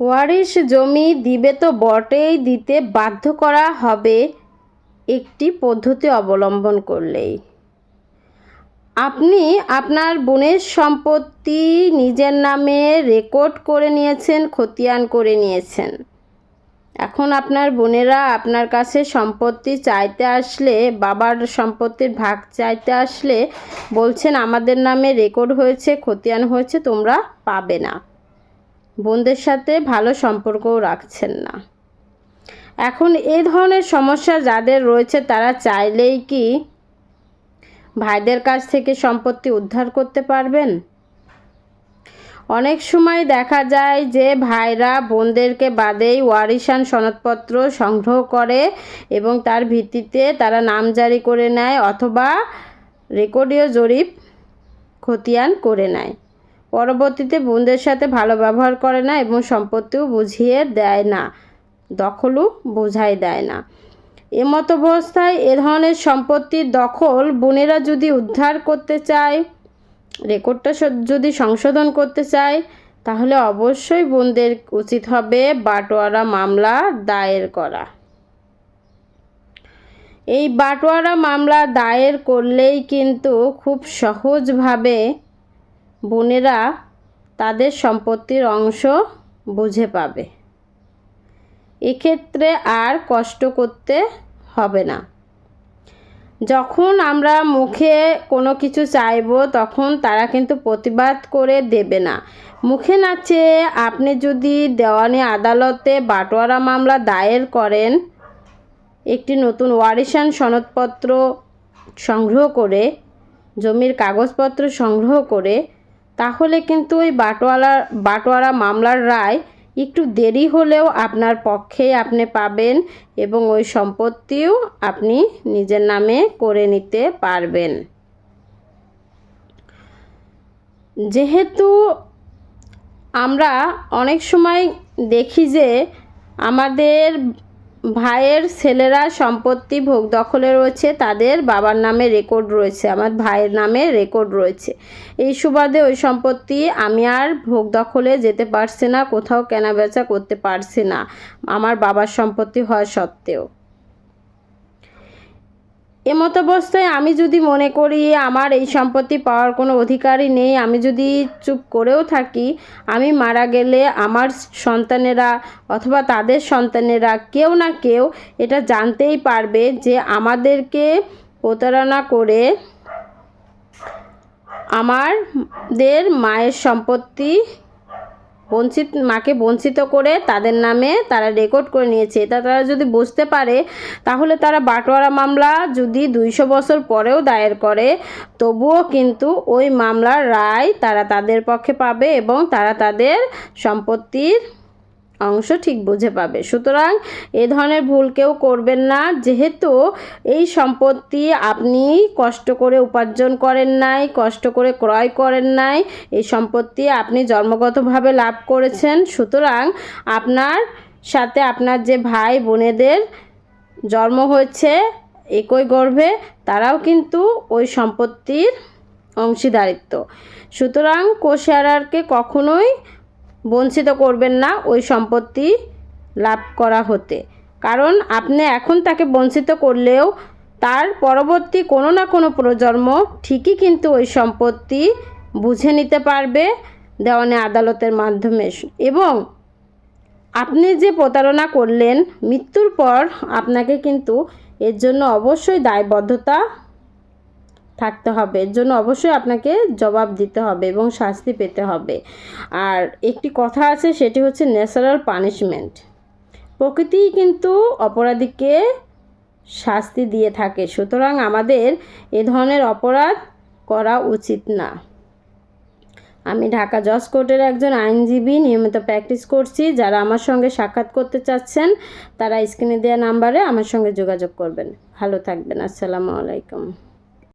ওয়ারিশ জমি দিবে তো বটেই, দিতে বাধ্য করা হবে একটি পদ্ধতি অবলম্বন করলেই। আপনি আপনার বোনের সম্পত্তি নিজের নামে রেকর্ড করে নিয়েছেন, খতিয়ান করে নিয়েছেন। এখন আপনার বোনেরা আপনার কাছে সম্পত্তি চাইতে আসলে, বাবার সম্পত্তির ভাগ চাইতে আসলে বলছেন, আমাদের নামে রেকর্ড হয়েছে, খতিয়ান হয়েছে, তোমরা পাবে না। বোনদের সাথে ভালো সম্পর্কও রাখছেন না। এখন এই ধরনের সমস্যা যাদের রয়েছে, তারা চাইলেই কি ভাইদের কাছ থেকে সম্পত্তি উদ্ধার করতে পারবেন? অনেক সময় দেখা যায় যে ভাইরা বোনদেরকে বাদেই ওয়ারিশান সনদপত্র সংগ্রহ করে এবং তার ভিত্তিতে তারা নাম জারি করে নেয় অথবা রেকর্ডীয় জরিপ খতিয়ান করে নেয়। পরবর্তীতে বোনদের সাথে ভালো ব্যবহার করে না এবং সম্পত্তিও বুঝিয়ে দেয় না, দখলও বোঝাই দেয় না। এমত অবস্থায় এ ধরনের সম্পত্তির দখল বোনেরা যদি উদ্ধার করতে চায়, রেকর্ডটা যদি সংশোধন করতে চায়, তাহলে অবশ্যই বোনদের উচিত হবে বাটোয়ারা মামলা দায়ের করা। এই বাটোয়ারা মামলা দায়ের করলেই কিন্তু খুব সহজভাবে বোনেরা তাদের সম্পত্তির অংশ বুঝে পাবে। এক্ষেত্রে আর কষ্ট করতে হবে না। যখন আমরা মুখে কোনো কিছু চাইব, তখন তারা কিন্তু প্রতিবাদ করে দেবে না। মুখে না চেয়ে আপনি যদি দেওয়ানি আদালতে বাটোয়ারা মামলা দায়ের করেন, একটি নতুন ওয়ারিশান সনদপত্র সংগ্রহ করে, জমির কাগজপত্র সংগ্রহ করে তাহলে কিন্তু ওই বাটোয়ারা বাটোয়ারা মামলার রায় একটু দেরি হলেও আপনার পক্ষে আপনি পাবেন এবং ওই সম্পত্তিও আপনি নিজের নামে করে নিতে পারবেন। যেহেতু আমরা অনেক সময় দেখি যে আমাদের ভাইয়ের ছেলেরা সম্পত্তি ভোগ দখলে রয়েছে, তাদের বাবার নামে রেকর্ড রয়েছে, আমার ভাইয়ের নামে রেকর্ড রয়েছে। এই সুবাদে ওই সম্পত্তি আমি আর ভোগ দখলে যেতে পারছি না, কোথাও কেনা বেচা করতে পারছি না। আমার বাবার সম্পত্তি হওয়া সত্ত্বেও। এমত অবস্থায় আমি যদি মনে করি আমার এই সম্পত্তি পাওয়ার কোনো অধিকারই নেই, আমি যদি চুপ করেও থাকি, আমি মারা গেলে আমার সন্তানেরা অথবা তাদের সন্তানেরা কেউ না কেউ এটা জানতেই পারবে যে আমাদেরকে প্রতারণা করে আমাদের মায়ের সম্পত্তি বঞ্চিত, মাকে বঞ্চিত করে তাদের নামে তারা রেকর্ড করে নিয়েছে। এটা তারা যদি বুঝতে পারে, তাহলে তারা বাটোয়ারা মামলা যদি দুইশো বছর পরেও দায়ের করে, তবুও কিন্তু ওই মামলার রায় তারা তাদের পক্ষে পাবে এবং তারা তাদের সম্পত্তির অংশ ঠিক বুঝে পাবে। সুতরাং এ ধরনের ভুল কেউ করবেন না। যেহেতু এই সম্পত্তি আপনি কষ্ট করে উপার্জন করেন নাই, কষ্ট করে ক্রয় করেন নাই, এই সম্পত্তি আপনি জন্মগতভাবে লাভ করেছেন। সুতরাং আপনার সাথে আপনার যে ভাই বোনেদের জন্ম হয়েছে একই গর্ভে, তারাও কিন্তু ওই সম্পত্তির অংশীদারিত্ব। সুতরাং কোষারারকে কখনোই বঞ্চিত করবেন না ওই সম্পত্তি লাভ করা হতে। কারণ আপনি এখন তাকে বঞ্চিত করলেও তার পরবর্তী কোনো না কোনো প্রজন্ম ঠিকই কিন্তু ওই সম্পত্তি বুঝে নিতে পারবে দেওয়ানে আদালতের মাধ্যমে। এবং আপনি যে প্রতারণা করলেন, মৃত্যুর পর আপনাকে কিন্তু এর জন্য অবশ্যই দায়বদ্ধতা থাকতে হবে। এর জন্য অবশ্যই আপনাকে জবাব দিতে হবে এবং শাস্তি পেতে হবে। আর একটি কথা আছে, সেটি হচ্ছে ন্যাচারাল পানিশমেন্ট। প্রকৃতিই কিন্তু অপরাধীকে শাস্তি দিয়ে থাকে। সুতরাং আমাদের এ ধরনের অপরাধ করা উচিত না। আমি ঢাকা জজ কোর্টের একজন আইনজীবী নিয়মিত প্র্যাকটিস করছি। যারা আমার সঙ্গে সাক্ষাৎ করতে চাচ্ছেন, তারা স্ক্রিনে দেওয়া নাম্বারে আমার সঙ্গে যোগাযোগ করবেন। ভালো থাকবেন। আসসালামু আলাইকুম।